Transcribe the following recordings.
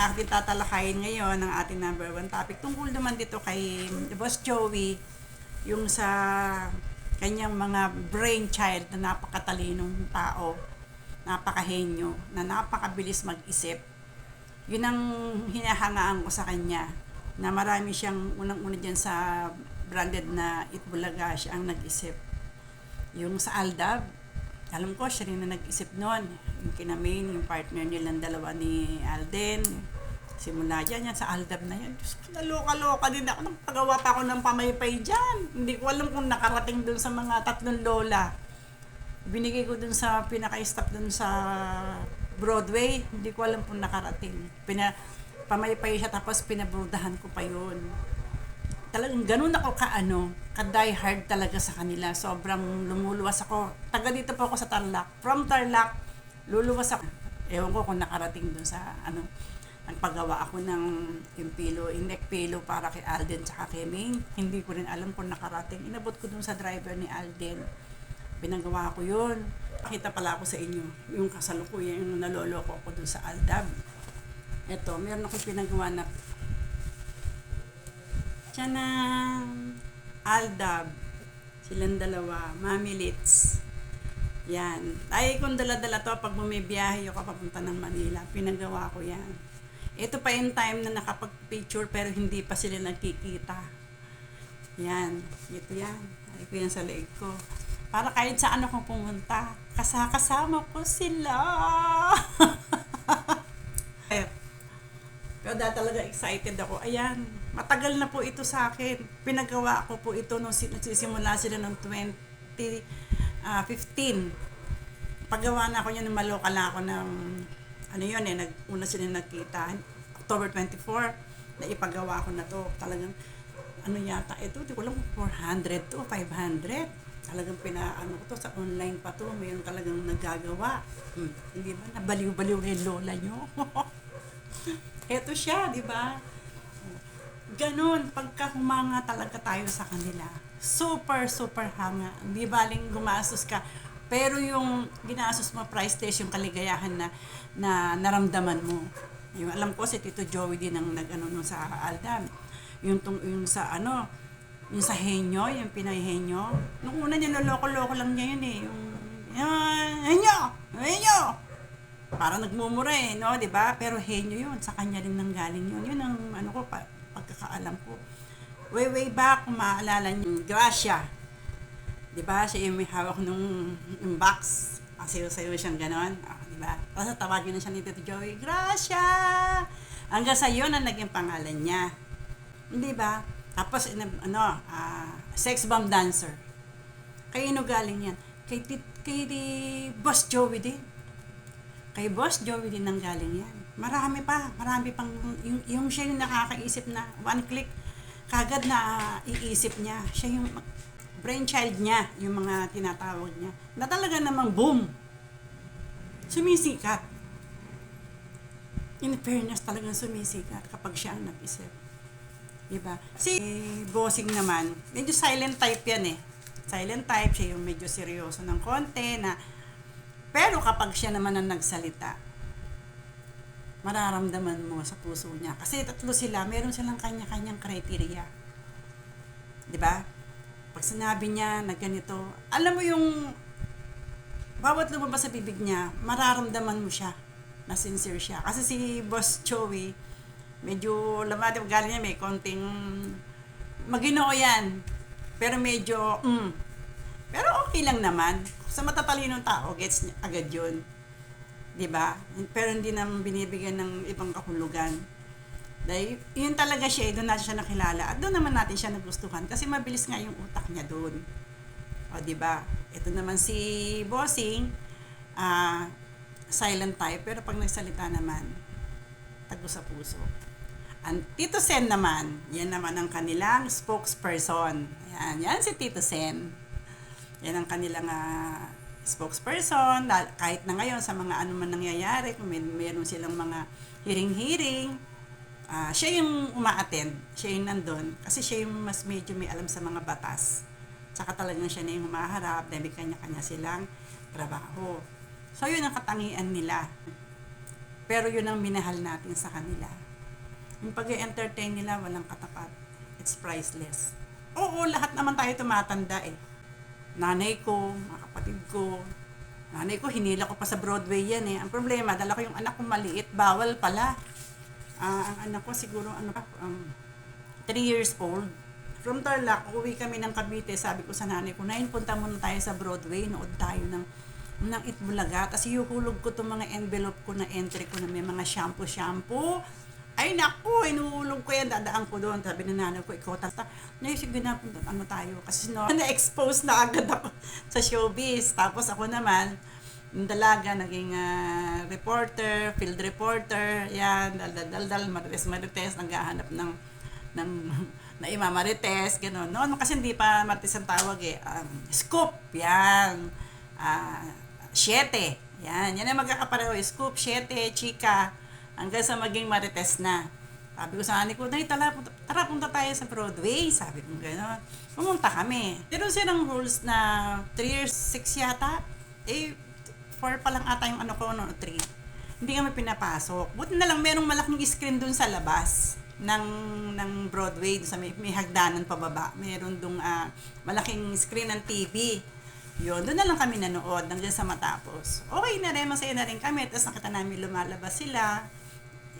ating tatalakayin ngayon ng ating number one topic. Tungkol naman dito kay Boss Joey, yung sa kanyang mga brainchild na napakatalinong tao, napakahenyo, na napakabilis mag-isip. Yun ang hinahangaan ko sa kanya, na marami siyang unang-una dyan sa branded na Itbulaga, siya ang nag-isip. Yung sa Aldab, alam ko, siya rin na nag-isip noon. Yung kinamain, yung partner nilang dalawa ni Alden. Simula dyan, yan sa Aldab na yan. Diyos ko, naloka-loka din ako. Nang pagawa pa ako ng pamaypay dyan. Hindi ko alam kung nakarating dun sa mga tatlong lola. Binigay ko dun sa pinaka-stop dun sa Broadway. Hindi ko alam kung nakarating. Pina, pamaypay siya tapos pinabrudahan ko pa yun talagang ganun ako kaano, ka-die hard talaga sa kanila. Sobrang lumuluwas ako. Taga dito po ako sa Tarlac. From Tarlac, luluwas ako. Ewan ko kung nakarating dun sa ano, nagpagawa ako ng yung pilo, yung neck pillow para kay Alden tsaka kay Ming. Hindi ko rin alam kung nakarating. Inabot ko dun sa driver ni Alden. Pinagawa ko yun. Pakita pala ako sa inyo. Yung kasalukuyan, yung naloloko ako dun sa Aldab. Ito, meron akong pinagawa na Tiyanang! Aldab. Silang dalawa. Mami Litz. Yan. Ay, kung dala-dala to, pag bumibiyahe ako papunta ng Manila, pinagawa ko yan. Ito pa yung time na nakapag-picture pero hindi pa sila nagkikita. Yan. Ito yan. Ay ko yan sa leeg ko. Para kahit saan ako pumunta, kasakasama ko sila. Talaga excited ako. Ayan, matagal na po ito sa akin. Pinagawa ko po ito nung si- nagsisimula sila ng 2015. Paggawa na ako niya, maloka lang ako ng, ano yun eh, nag, una sila nagkita. October 24, na ipagawa ko na to. Talagang, ano yata ito, di ko alam kung 400 to, 500. Talagang pinaano ko to, sa online pa to, mayroon talagang nagagawa. Hmm. Hindi ba, nabaliw-baliw na yung lola nyo. Eto siya, di ba? Ganon, pagka humanga talaga tayo sa kanila. Super, super hanga. Hindi baling gumastos ka. Pero yung ginastos mo price tag yung kaligayahan na, na naramdaman mo. Yung alam ko si Tito Joey din ang nag-ano nun sa Aldam. Yung, tung, yung sa ano, yung sa henyo, yung Pinay henyo. Nung una niya, loloko-loko lang niya yun eh. Yung, henyo! Henyo! Parang nagmumura eh, no, 'di ba? Pero henyo 'yun, sa kanya rin nanggaling 'yun. 'Yun ang ano ko pa, pagkakaalam ko. Way way back, kung maalala niyo, Gracia. 'Di ba? Siya yung may hawak nung yung box. Pasayo-sayo siyang ganon. Ah, 'di ba? Tapos tawagin na siya ni Tito Joey, Gracia! Hanggang sa yun ang naging pangalan niya. Hindi ba? Tapos, ano, ah, sex bomb dancer. Kay ino galing yan? Kay, kay di Boss Joey din. Kay Boss Joey din nang galing yan. Marami pa, marami pang, yung, yung siya yung nakakaisip na one click, kagad na iisip niya. Siya yung brainchild niya, yung mga tinatawag niya, na talaga namang boom, sumisikat. In fairness, talagang sumisikat kapag siya ang nag-isip. Diba? Si Bossing naman, medyo silent type yan eh. Silent type, siya yung medyo seryoso ng konti na pero kapag siya naman ang nagsalita, mararamdaman mo sa puso niya. Kasi tatlo sila, meron silang kanya-kanyang criteria. ba? Pag sinabi niya na ganito, alam mo yung bawat lumabas sa bibig niya, mararamdaman mo siya na sincere siya. Kasi si Boss Joey, medyo lamati galing niya, may konting maginoo yan. Pero medyo, mm, pero okay lang naman. Sa matatalinong tao, gets niya agad yun. 'Di ba? Pero hindi naman binibigyan ng ibang kahulugan. Dahil yun talaga siya, eh, doon natin siya nakilala. At doon naman natin siya nagustuhan kasi mabilis nga yung utak niya doon. O, di ba? Ito naman si Bossing, ah, silent type, pero pag nagsalita naman, tago sa puso. Ang Tito Sen naman, yan naman ang kanilang spokesperson. Yan, yan si Tito Sen. Yan ang kanilang ah, spokesperson. Kahit na ngayon sa mga ano man nangyayari, kung may, mayroon silang mga hearing-hearing, ah, siya yung uma-attend. Siya yung nandun. Kasi siya yung mas medyo may alam sa mga batas. Tsaka talagang siya na yung humaharap dahil may kanya-kanya silang trabaho. So, yun ang katangian nila. Pero yun ang minahal natin sa kanila. Yung pag entertain nila, walang katapat. It's priceless. Oo, lahat naman tayo tumatanda eh. Nanay ko, mga kapatid ko, nanay ko, hinila ko pa sa Broadway yan eh. Ang problema, dala ko yung anak ko maliit, bawal pala. Ah, ang anak ko siguro, ano pa, um, 3 years old. From Tarlac, uwi kami ng Cavite, sabi ko sa nanay ko, Nain, punta muna tayo sa Broadway, nood tayo ng ng Itbulaga. Tapos ihuhulog ko itong mga envelope ko na entry ko na may mga shampoo-shampoo. Ay naku, inuulog ko yan, dadaan ko doon. Sabi ng nanay ko, ikaw tata. Naisip ko na, ano tayo. Kasi no, na-expose na agad ako sa showbiz. Tapos ako naman, yung dalaga, naging ah, reporter, field reporter, yan, dal-dal-dal, marites, marites, naghahanap ng, ng, na imamarites, gano'n. Noon kasi hindi pa marites ang tawag eh. Um, scoop, yan. Ah, Siete. Yan. Yan ang magkakapareho. Scoop, Siete, Chika. Hanggang sa maging marites na. Sabi ko sa ani ko, Nay, tara, punta, tara, punta tayo sa Broadway. Sabi ko gano'n. Pumunta kami. Pero silang rules na 3 years, 6 yata. Eh, 4 pa lang ata yung ano ko, no, 3. Hindi kami pinapasok. Buti na lang merong malaking screen dun sa labas ng ng Broadway sa may, may hagdanan pababa. Meron dong ah, malaking screen ng TV. Yun, doon na lang kami nanood hanggang sa matapos. Okay na rin, masaya na rin kami. Tapos nakita namin lumalabas sila.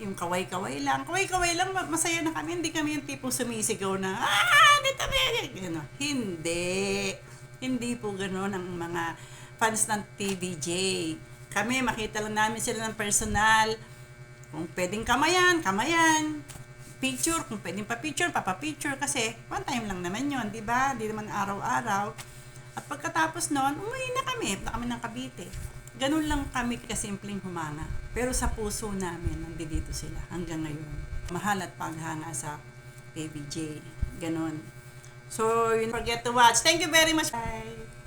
Yung kaway-kaway lang. Kaway-kaway lang, ma- masaya na kami. Hindi kami yung tipong sumisigaw na, ah, dito may, gano'n. Hindi. Hindi po gano'n ang mga fans ng TVJ. Kami, makita lang namin sila ng personal. Kung pwedeng kamayan, kamayan. Picture, kung pwedeng pa-picture, papa-picture. Kasi, one time lang naman yon di ba? Di naman araw-araw. At pagkatapos noon, umuwi na kami. Punta kami ng Cavite. Ganun lang kami kasimpleng humanga. Pero sa puso namin, nandito sila hanggang ngayon. Mahal at paghanga sa PBJ. Ganun. So, you forget to watch. Thank you very much. Bye.